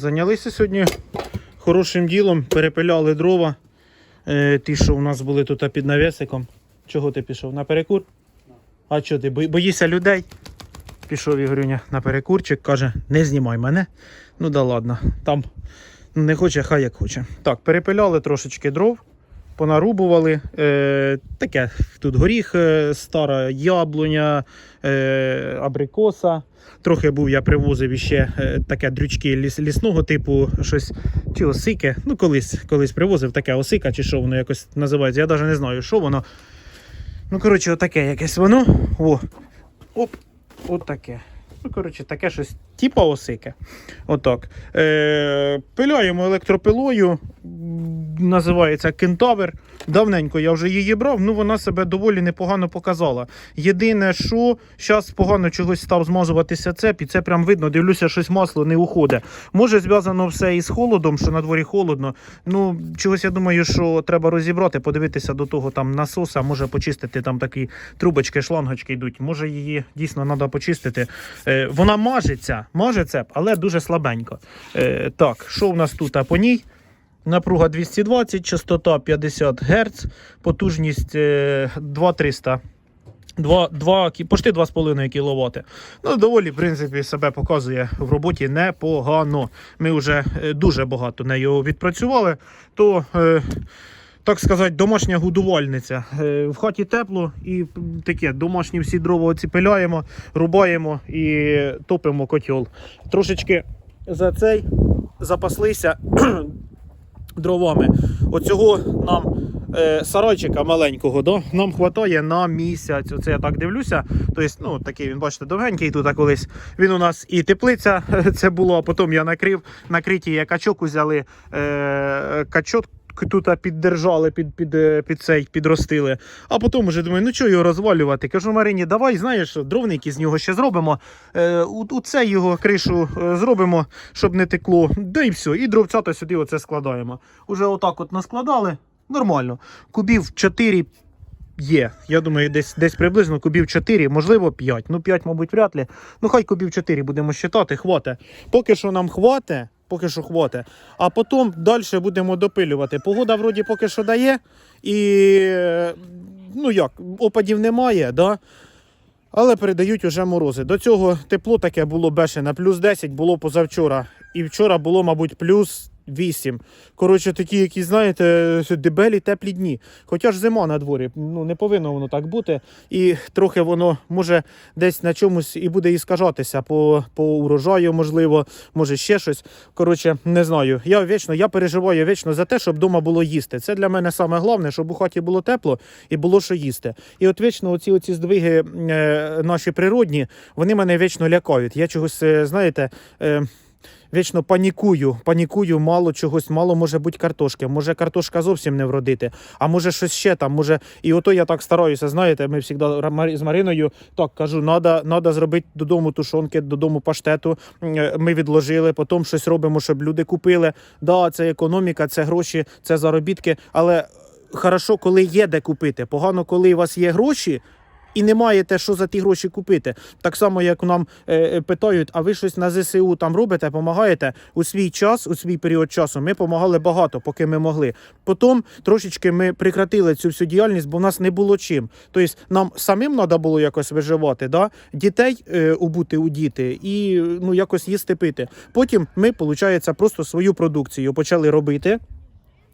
зайнялися сьогодні хорошим ділом, перепиляли дрова. Е, ті, що у нас були тут під навісиком. Чого ти пішов? На перекур? А чого ти? бої- Боїшся людей? Пішов Ігорюня на перекурчик, каже, не знімай мене. Ну да ладно, там не хоче, хай як хоче. Так, перепиляли трошечки дров, понарубували. Е, таке тут горіх, е, стара яблуня, е, абрикоса. Трохи був, я привозив іще е, таке дрючки ліс, лісного типу, щось чи осики. Ну, колись, колись привозив таке осика, чи що воно якось називається. Я навіть не знаю, що воно. Ну, коротше, отаке якесь воно. О, оп, отаке. Ну, коротше, таке щось типа осики. Отак. Е, пиляємо електропилою. Називається Кентавр. Давненько я вже її брав, ну вона себе доволі непогано показала. Єдине, що зараз погано чогось став змазуватися цеп, і це прям видно, дивлюся, щось масло не уходить. Може, зв'язано все із холодом, що на дворі холодно. Ну, чогось я думаю, що треба розібрати, подивитися до того там насоса, може почистити там такі трубочки, шлангочки йдуть. Може, її дійсно треба почистити. Е, вона мажеться, маже цеп, але дуже слабенько. Е, так, що у нас тут а по ній? Напруга 220, частота 50 Гц, потужність е, 2300. 2, 2, почти 2,5 кВт. Ну, доволі, в принципі, себе показує в роботі непогано. Ми вже е, дуже багато нею відпрацювали. То, е, так сказати, домашня годувальниця. Е, в хаті тепло і таке, домашні всі дрова оціпиляємо, рубаємо і топимо котел. Трошечки за цей запаслися дровами. Оцього нам е, сарайчика маленького, да? нам вистачає на місяць. Оце я так дивлюся. Тобто, ну, такий він, бачите, довгенький тут колись. Він у нас і теплиця це було, а потім я накрив, накриті я качок узяли. Е, качок тут піддержали, під, під, е, під цей підростили. А потім вже думаю, ну чого його розвалювати? Кажу Марині, давай, знаєш, дровники з нього ще зробимо. Е, у, у це його кришу е, зробимо, щоб не текло. Да і все. І дровцята сюди оце складаємо. Уже отак от наскладали. Нормально. Кубів 4 є. Я думаю, десь, десь приблизно кубів 4, можливо 5. Ну 5, мабуть, вряд ли. Ну хай кубів 4 будемо считати, хвате. Поки що нам хвате, поки що хвате. А потім далі будемо допилювати. Погода вроді поки що дає. І ну як, опадів немає, да? але передають уже морози. До цього тепло таке було бешене, плюс 10 було позавчора. І вчора було, мабуть, плюс 8. Коротше, такі, які, знаєте, дебелі теплі дні. Хоча ж зима на дворі, ну не повинно воно так бути. І трохи воно може десь на чомусь і буде і скажатися по, по урожаю, можливо, може ще щось. Коротше, не знаю. Я вічно, я переживаю вічно за те, щоб вдома було їсти. Це для мене саме головне, щоб у хаті було тепло і було що їсти. І от вічно оці, оці здвиги е, наші природні, вони мене вічно лякають. Я чогось, е, знаєте. Е, Вічно панікую, панікую, мало чогось, мало може бути картошки. Може картошка зовсім не вродити, а може щось ще там. Може, і ото я так стараюся. Знаєте, ми завжди з Мариною так кажу, надо, надо зробити додому тушонки, додому паштету. Е, Ми відложили, потім щось робимо, щоб люди купили. Да, це економіка, це гроші, це заробітки. Але хорошо, коли є де купити. Погано, коли у вас є гроші. І не маєте, що за ті гроші купити. Так само, як нам е, е, питають, а ви щось на ЗСУ там робите, допомагаєте у свій час, у свій період часу. Ми допомагали багато, поки ми могли. Потім трошечки ми прекратили цю всю діяльність, бо в нас не було чим. Тобто нам самим треба було якось виживати, да? дітей е, убути діти і ну якось їсти пити. Потім ми, виходить, просто свою продукцію почали робити.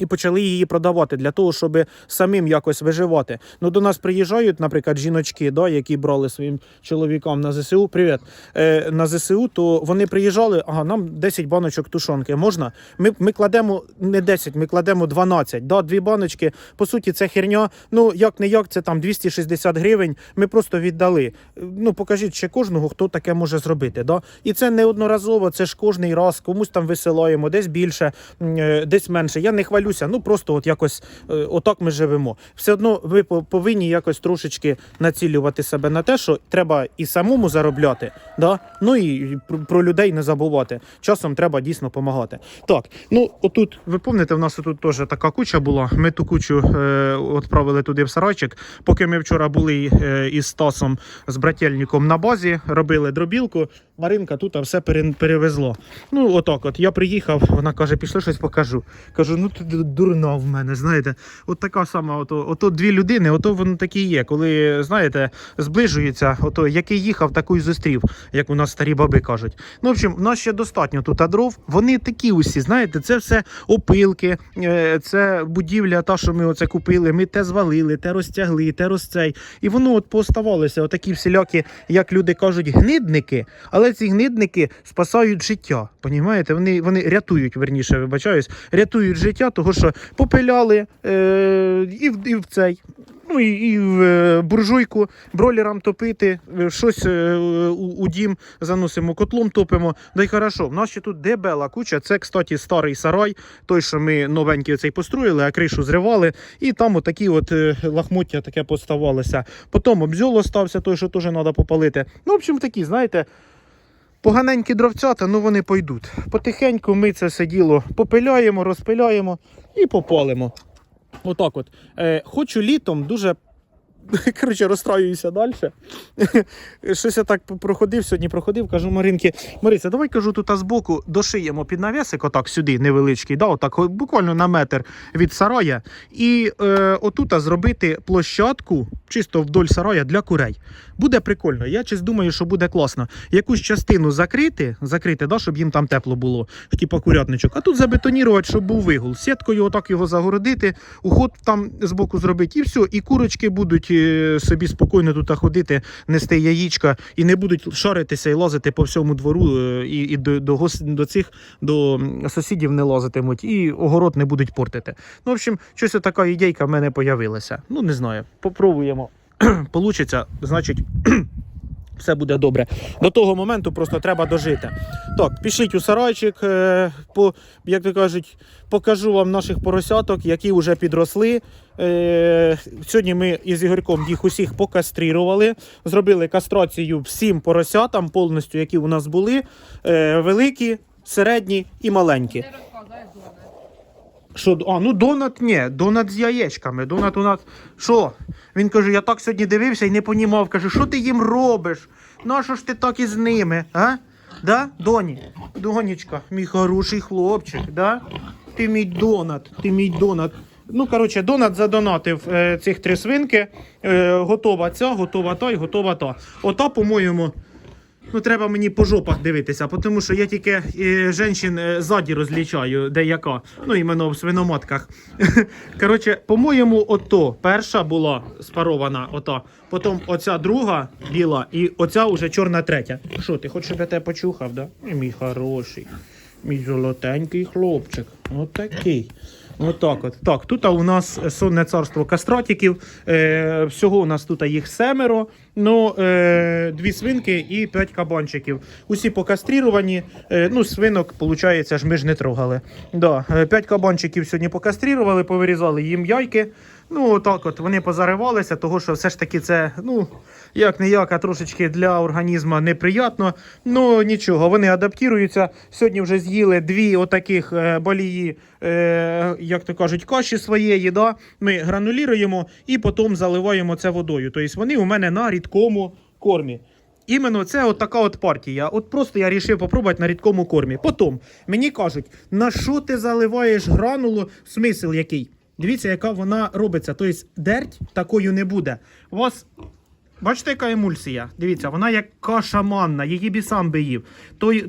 І почали її продавати для того, щоб самим якось виживати. Ну до нас приїжджають, наприклад, жіночки, да, які брали своїм чоловікам на ЗСУ. Привіт е, на ЗСУ. То вони приїжджали. Ага, нам 10 баночок тушонки можна. Ми, ми кладемо не 10, ми кладемо 12. Да, дві баночки. По суті, це херня. Ну як не як, це там 260 гривень. Ми просто віддали. Ну покажіть ще кожного, хто таке може зробити. Да? І це неодноразово. Це ж кожний раз комусь там висилаємо, десь більше, е, десь менше. Я не хвалюся ділюся. Ну просто от якось е, отак ми живемо. Все одно ви повинні якось трошечки націлювати себе на те, що треба і самому заробляти, да? ну і про, людей не забувати. Часом треба дійсно допомагати. Так, ну отут, ви пам'ятаєте, в нас тут теж така куча була. Ми ту кучу е, відправили туди в сарайчик. Поки ми вчора були е, із Стасом з брательником на базі, робили дробілку. Маринка тут все пере- перевезло. Ну, отак от. Я приїхав, вона каже, пішли щось покажу. Кажу, ну ти дурна в мене, знаєте. От така сама, ото, ото дві людини, ото воно такі є. Коли, знаєте, зближуються, ото який їхав, такий й зустрів, як у нас старі баби кажуть. Ну, в общем, в нас ще достатньо тут дров. Вони такі усі, знаєте, це все опилки, е, це будівля, та, що ми оце купили, ми те звалили, те розтягли, те розцей. І воно от пооставалося, отакі всілякі, як люди кажуть, гнидники, але ці гнидники спасають життя. Понімаєте? Вони, вони рятують, верніше, вибачаюсь, рятують життя, того що попиляли е, і, в, і в цей. Ну і, і в е, буржуйку бролерам топити, е, щось е, у, у дім заносимо, котлом топимо. Да й хорошо. В нас ще тут дебела куча. Це, кстати, старий сарай, той, що ми новенький цей построїли, а кришу зривали. І там отакі от е, лахмоття таке поставалося. Потім обзьол остався, той, що теж треба попалити. Ну, в общем, такі, знаєте. Поганенькі дровцята, ну вони пойдуть. Потихеньку ми це все діло попиляємо, розпиляємо і попалимо. Отак от. Е, хочу літом дуже. Коротше, розстраююся далі. Щось я так проходив сьогодні, проходив, кажу Маринки, Марися, давай кажу, тут збоку дошиємо під навісик, отак сюди, невеличкий, да, отак, буквально на метр від сарая. І е, отут зробити площадку чисто вдоль сарая для курей. Буде прикольно. Я честь думаю, що буде класно. Якусь частину закрити, закрити, да, щоб їм там тепло було, типа курятничок. А тут забетонірувати, щоб був вигул. Сіткою отак його загородити, уход там збоку зробити, і все. І курочки будуть собі спокійно тут ходити, нести яєчка, і не будуть шаритися і лазити по всьому двору, е, і, і до, до, до цих до сусідів не лазитимуть, і огород не будуть портити. Ну, в общем, щось така ідейка в мене появилася. Ну, не знаю. Попробуємо. Получиться, значить. Все буде добре. До того моменту просто треба дожити. Так, пішліть у сарайчик, е, по, як то кажуть, покажу вам наших поросяток, які вже підросли. Е, сьогодні ми із Ігорьком їх усіх покастрірували, зробили кастрацію всім поросятам, повністю, які у нас були. Е, великі, середні і маленькі. Що, а, ну донат ні, донат з яєчками. Донат у нас. Що? Він каже, я так сьогодні дивився і не понімав. Каже, що ти їм робиш? Нащо ж ти так із ними? А? Да? Доні? Донечка, мій хороший хлопчик, да? Ти мій донат, ти мій донат. Ну, коротше, донат задонатив е, цих три свинки. Е, готова ця, готова та і готова та. Ота, по-моєму, Ну, треба мені по жопах дивитися, тому що я тільки е, жінчин е, ззаді розлічаю, де яка. Ну, іменно в свиноматках. Коротше, по-моєму, ото перша була спарована, ота. Потім оця друга біла, і оця вже чорна третя. Що, ти хочеш, щоб я тебе почухав, да? Мій хороший, мій золотенький хлопчик. Отакий. Отак от. Так, тут у нас сонне царство кастратиків. Е, всього у нас тут їх семеро. Ну, е, дві свинки і п'ять кабанчиків. Усі покастріровані. Е, ну, свинок, виходить, ж ми ж не трогали. Да, е, п'ять кабанчиків сьогодні покастрірували, повирізали їм яйки. Ну, отак от вони позаривалися, того що все ж таки це, ну, як не як, а трошечки для організму неприятно. Ну нічого, вони адаптуються. Сьогодні вже з'їли дві отаких е, балії, е, як то кажуть, каші своєї. Да? Ми грануліруємо і потім заливаємо це водою. Тобто вони у мене на рідкому кормі. Іменно це от така от партія. От просто я вирішив попробувати на рідкому кормі. Потім мені кажуть, на що ти заливаєш гранулу? Смисл який? Дивіться, яка вона робиться. Тобто дерть такою не буде. У вас Бачите, яка емульсія? Дивіться, вона як каша манна, її бі сам би їв.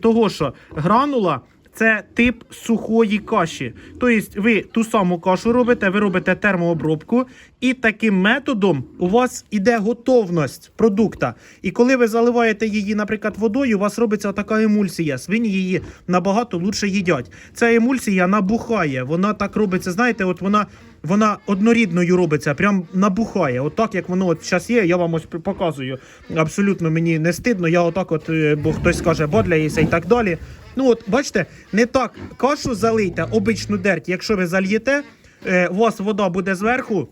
Того, що гранула це тип сухої каші. Тобто ви ту саму кашу робите, ви робите термообробку, і таким методом у вас іде готовність продукта. І коли ви заливаєте її, наприклад, водою, у вас робиться така емульсія. Свині її набагато лучше їдять. Ця емульсія набухає, вона так робиться, знаєте, от вона вона однорідною робиться, прям набухає. Отак, як воно от зараз є, я вам ось показую. Абсолютно мені не стидно. Я отак, от, е, бо хтось скаже, бодляється і так далі. Ну от, бачите, не так кашу залийте, обичну дерть, якщо ви зальєте, е, у вас вода буде зверху.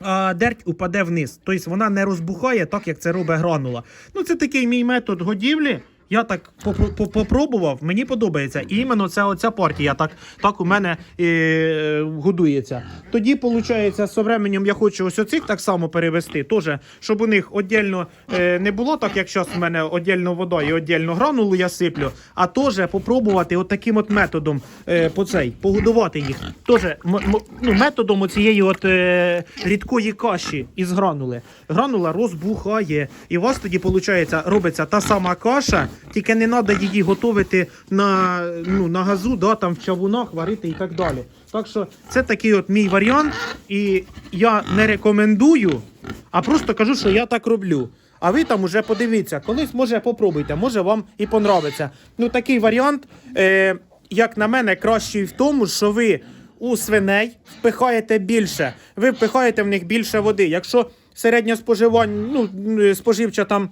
А дерть упаде вниз. Тобто вона не розбухає так, як це робить гранула. Ну, це такий мій метод годівлі. Я так попро- попробував, мені подобається. І іменно це оця партія так, так у мене е, годується. Тоді, виходить, з временем я хочу ось оцих так само перевести, теж, щоб у них віддільно е, не було так, як зараз у мене віддільно вода і віддільно гранулу я сиплю, а теж попробувати от таким от методом е, по цей, погодувати їх. Теж ну, методом оцієї от е, рідкої каші із гранули. Гранула розбухає. І у вас тоді, виходить, робиться та сама каша, тільки не треба її готувати на, ну, на газу, да, там в чавунах варити і так далі. Так що це такий от мій варіант, і я не рекомендую, а просто кажу, що я так роблю. А ви там уже подивіться, колись може попробуйте, може вам і понравиться. Ну такий варіант, е, як на мене, кращий в тому, що ви у свиней впихаєте більше, ви впихаєте в них більше води. Якщо середнє споживання, ну споживча там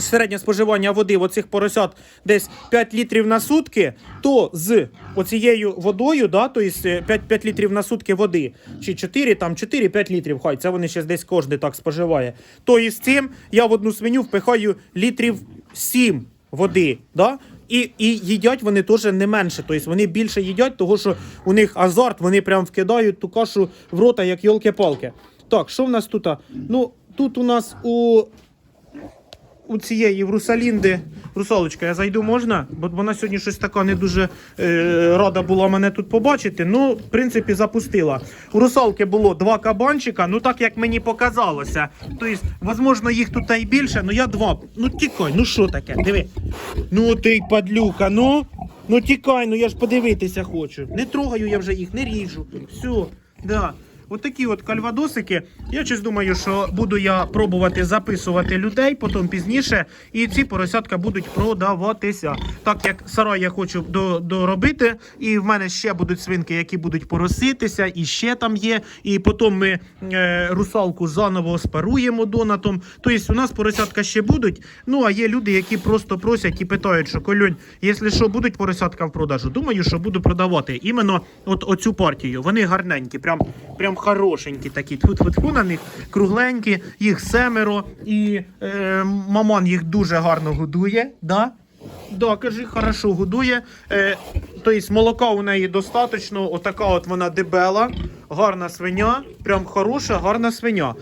середнє споживання води в оцих поросят десь 5 літрів на сутки, то з оцією водою, да, то есть 5, 5 літрів на сутки води, чи 4, там 4-5 літрів, хай це вони ще десь кожен так споживає. То із цим я в одну свиню впихаю літрів 7 води. Да? І, і їдять вони теж не менше. Тобто вони більше їдять, тому що у них азарт, вони прям вкидають ту кашу в рота, як йолки-палки. Так, що в нас тут? Ну, тут у нас у у цієї в Русалінди. Русалочка, я зайду можна? Бо вона сьогодні щось така не дуже е, рада була мене тут побачити. Ну, в принципі, запустила. У русалки було два кабанчика, ну так як мені показалося. Тобто, можливо, їх тут і більше, але я два. Ну тікай, ну що таке? Диви. Ну ти падлюка, ну. Ну тікай, ну я ж подивитися хочу. Не трогаю я вже їх, не ріжу. Все, да. От такі от кальвадосики. Я щось думаю, що буду я пробувати записувати людей потім пізніше, і ці поросятка будуть продаватися. Так як сарай я хочу до, доробити, і в мене ще будуть свинки, які будуть пороситися, і ще там є. І потім ми е, русалку заново спаруємо донатом. Тобто у нас поросятка ще будуть. Ну а є люди, які просто просять і питають, що Кольонь, якщо що, будуть поросятка в продажу. Думаю, що буду продавати іменно от оцю партію. Вони гарненькі, прям прям хорошенькі такі. Тут тьфу на них кругленькі, їх семеро, і е, маман їх дуже гарно годує. Да? Да, кажи, хорошо годує. Е, тобто молока у неї достатньо. Отака от вона дебела, гарна свиня, прям хороша, гарна свиня.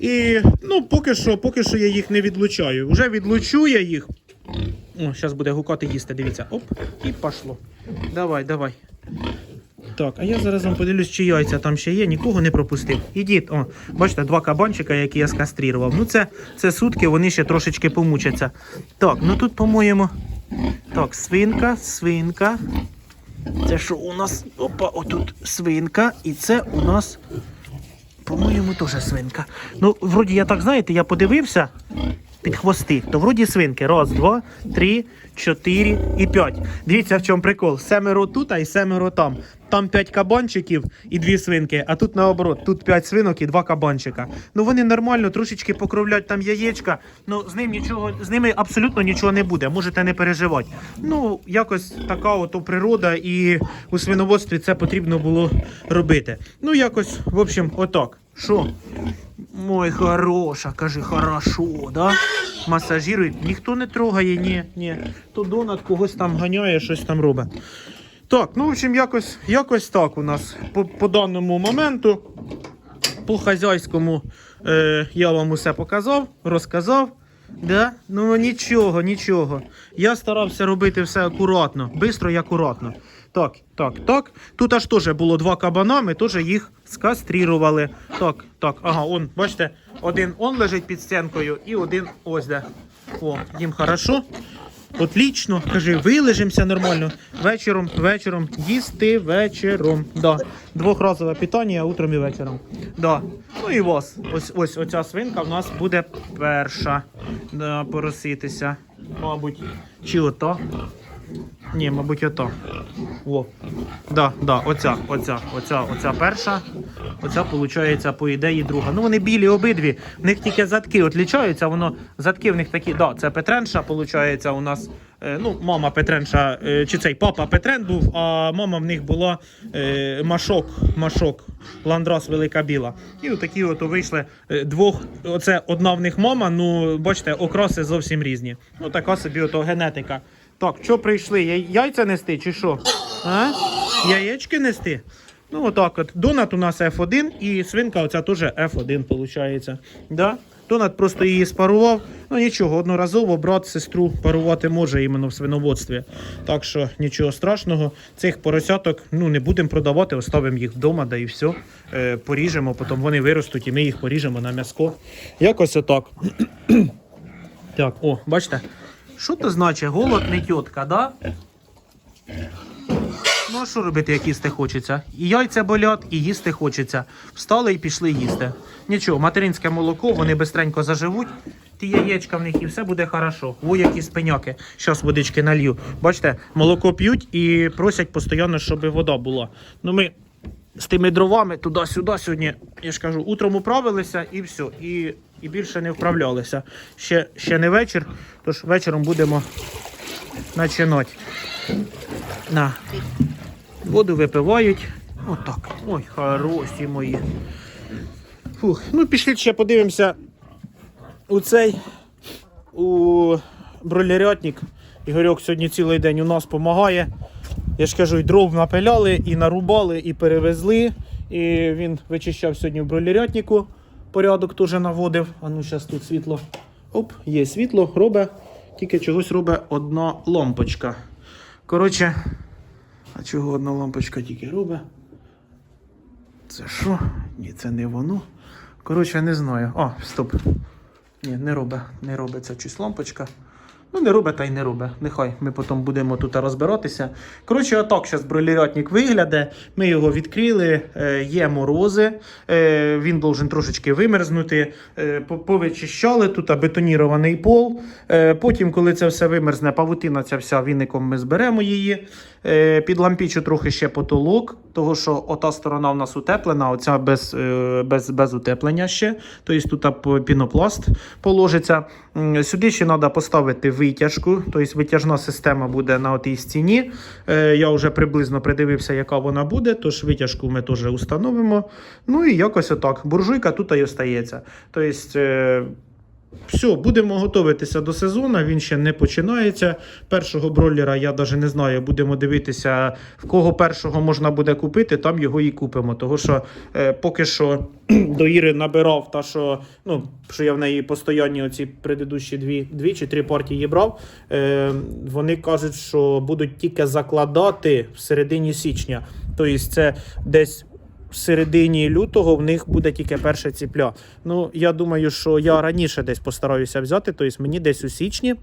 І ну, поки що, поки що я їх не відлучаю. Вже відлучу я їх. О, зараз буде гукати їсти. Дивіться. Оп, і пішло. Давай, давай. Так, а я зараз вам подивлюсь, чи яйця там ще є, нікого не пропустив. Ідіть, о, бачите, два кабанчика, які я скастрірував. Ну, це, це сутки, вони ще трошечки помучаться. Так, ну тут, по-моєму. Так, свинка, свинка. Це що у нас? Опа, отут свинка. І це у нас, по-моєму, теж свинка. Ну, вроді, я так знаєте, я подивився під хвости, то вроді свинки. Раз, два, три, чотири і п'ять. Дивіться, в чому прикол. Семеро тут, а й семеро там. Там п'ять кабанчиків і дві свинки, а тут наоборот, тут п'ять свинок і два кабанчика. Ну вони нормально, трошечки покровлять там яєчка. Ну з ним нічого, з ними абсолютно нічого не буде. Можете не переживати. Ну, якось така ото природа, і у свиноводстві це потрібно було робити. Ну, якось, в общем, отак. Що? Мой хороша, кажи, хорошо, да? Масажирує. Ніхто не трогає, ні, ні. То донат когось там ганяє, щось там робить. Так, ну в общем, якось, якось так у нас по, по даному моменту. По хазяйському е, я вам усе показав, розказав. Да? Ну нічого, нічого. Я старався робити все акуратно, швидко і акуратно. Так, так, так. Тут аж теж було два кабана, ми теж їх скастрірували. Так, так, ага, он, бачите, один он лежить під стінкою і один ось де. О, їм хорошо. Отлично, кажи, вилежимося нормально. Вечором, вечором, їсти вечором. Да. Двохразове питання утром і вечором. Да. Ну і вас. Ось ось оця свинка в нас буде перша да, пороситися. Мабуть. Чи ото? Ні, мабуть, ото. Во. Да, да, оця, оця, оця, оця перша. Оця, виходить, по ідеї, друга. Ну, вони білі обидві. В них тільки задки відлічаються, воно задки в них такі. Да, це Петренша, виходить, у нас. е, Ну, мама Петренша, е, чи цей папа Петрен був, а мама в них була е, Машок, Машок, Ландрас Велика Біла. І отакі от вийшли е, двох. Оце одна в них мама, ну бачите, окраси зовсім різні. Ну, така собі ото генетика. Так, що прийшли? Яйця нести чи що? А? Яєчки нести? Ну, отак от. Донат у нас F1 і свинка оця теж F1, виходить. Да? Донат просто її спарував. Ну нічого, одноразово брат сестру парувати може іменно в свиноводстві. Так що нічого страшного. Цих поросяток ну, не будемо продавати, оставимо їх вдома, да і все. Е, поріжемо, потім вони виростуть і ми їх поріжемо на м'яско. Якось отак. так, о, бачите? Що то значить? Голод не тітка, да? Ну, а що робити, як їсти хочеться? І яйця болять, і їсти хочеться. Встали і пішли їсти. Нічого, материнське молоко, вони бистренько заживуть. Ті яєчка в них і все буде хорошо. О, які спиняки. Щас водички налью. Бачите, молоко п'ють і просять постійно, щоб вода була. Ну ми з тими дровами туди-сюди сьогодні, я ж кажу, утром управилися і все. І, і більше не вправлялися. Ще, ще не вечір, тож вечором будемо починати. На. Воду випивають. Отак. Ой, хороші мої. Фух. Ну, пішли ще подивимося у цей у бролерятник. Ігорьок сьогодні цілий день у нас допомагає. Я ж кажу, і дров напиляли, і нарубали, і перевезли. І він вичищав сьогодні в бролерятнику. Порядок теж наводив. А ну зараз тут світло. Оп, є світло, робить. Тільки чогось робить одна лампочка. Коротше, а чого одна лампочка тільки робить? Це що? Ні, це не воно. Коротше, не знаю. О, стоп. Ні, не робить. Не робить ця чись лампочка. Ну, не робить та й не робить. Нехай ми потім будемо тут розбиратися. Коротше, отак зараз бролерятник виглядає. Ми його відкрили, е, є морози. Е, він должен трошечки вимерзнути. Е, повичищали тут бетонірований пол. Потім, коли це все вимерзне, павутина ця вся віником ми зберемо її. Е, під лампічу трохи ще потолок, того що ота сторона у нас утеплена, оця без, е, без, без утеплення ще. Тобто тут пінопласт положиться. Сюди ще треба поставити витяжку, тобто витяжна система буде на отій стіні. Е, Я вже приблизно придивився, яка вона буде, тож витяжку ми теж установимо. Ну і якось отак. Буржуйка тут і остається. Тобто, все, будемо готуватися до сезону. Він ще не починається. Першого бройлера я навіть не знаю. Будемо дивитися, в кого першого можна буде купити, там його і купимо. Того що е, поки що до Іри набирав, та що, ну, що я в неї постійні оці предыдущі дві, дві чи три партії брав. Е, вони кажуть, що будуть тільки закладати в середині січня. Тобто це десь в середині лютого в них буде тільки перше ціпля. Ну, я думаю, що я раніше десь постараюся взяти, тобто мені десь у січні.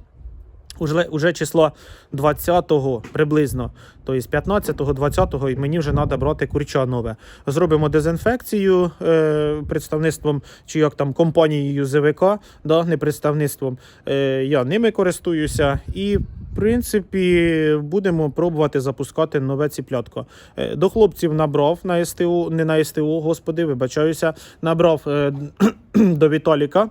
Уже, уже число 20-го приблизно, тобто 15-го, 20-го, і мені вже треба брати курча нове. Зробимо дезінфекцію е, представництвом чи як там компанією ЗВК, да, не представництвом. Е, я ними користуюся і. Принципі, будемо пробувати запускати нове ціплятко. Е, До хлопців набрав на СТУ, не на СТУ, господи, вибачаюся. Набрав е, до Віталіка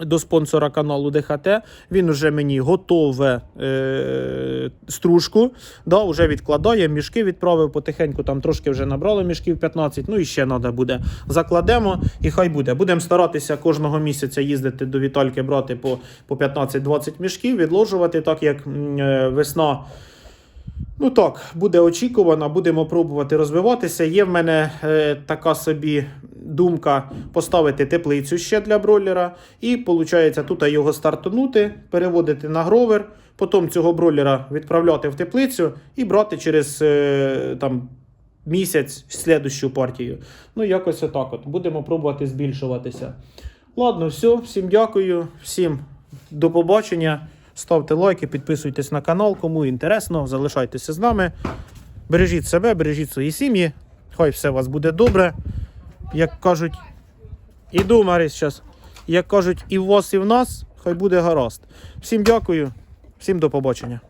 до спонсора каналу ДХТ. Він вже мені готове е, стружку. Да, вже відкладає, мішки відправив потихеньку, там трошки вже набрало мішків 15, ну і ще треба буде. Закладемо і хай буде. Будемо старатися кожного місяця їздити до Вітальки, брати по, по 15-20 мішків, відложувати, так як е, весна. Ну так, буде очікувано, будемо пробувати розвиватися. Є в мене е, така собі думка поставити теплицю ще для бройлера. І виходить, тут його стартанути, переводити на гровер, потім цього бройлера відправляти в теплицю і брати через е, там, місяць слідущу партію. Ну, якось отак. от. Будемо пробувати збільшуватися. Ладно, все, всім дякую, всім до побачення. Ставте лайки, підписуйтесь на канал, кому інтересно, залишайтеся з нами. Бережіть себе, бережіть свої сім'ї. Хай все у вас буде добре. Як кажуть, іду Марис зараз. Як кажуть, і в вас, і в нас, хай буде гаразд. Всім дякую, всім до побачення.